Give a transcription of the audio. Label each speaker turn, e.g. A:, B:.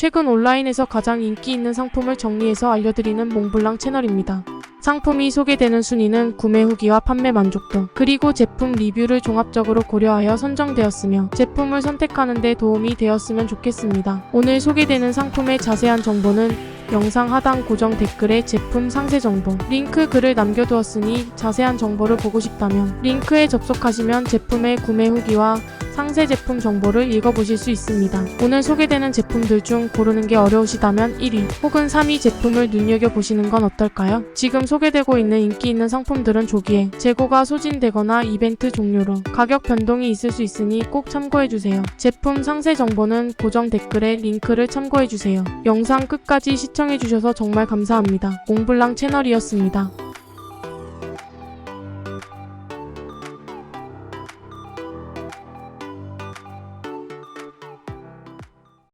A: 최근 온라인에서 가장 인기 있는 상품을 정리해서 알려드리는 몽블랑 채널입니다. 상품이 소개되는 순위는 구매 후기와 판매 만족도, 그리고 제품 리뷰를 종합적으로 고려하여 선정되었으며 제품을 선택하는 데 도움이 되었으면 좋겠습니다. 오늘 소개되는 상품의 자세한 정보는 영상 하단 고정 댓글에 제품 상세 정보, 링크 글을 남겨두었으니 자세한 정보를 보고 싶다면 링크에 접속하시면 제품의 구매 후기와 상세 제품 정보를 읽어보실 수 있습니다. 오늘 소개되는 제품들 중 고르는 게 어려우시다면 1위 혹은 3위 제품을 눈여겨보시는 건 어떨까요? 지금 소개되고 있는 인기 있는 상품들은 조기에 재고가 소진되거나 이벤트 종료로 가격 변동이 있을 수 있으니 꼭 참고해주세요. 제품 상세 정보는 고정 댓글에 링크를 참고해주세요. 영상 끝까지 시청해주셔서 정말 감사합니다. 몽블랑 채널이었습니다.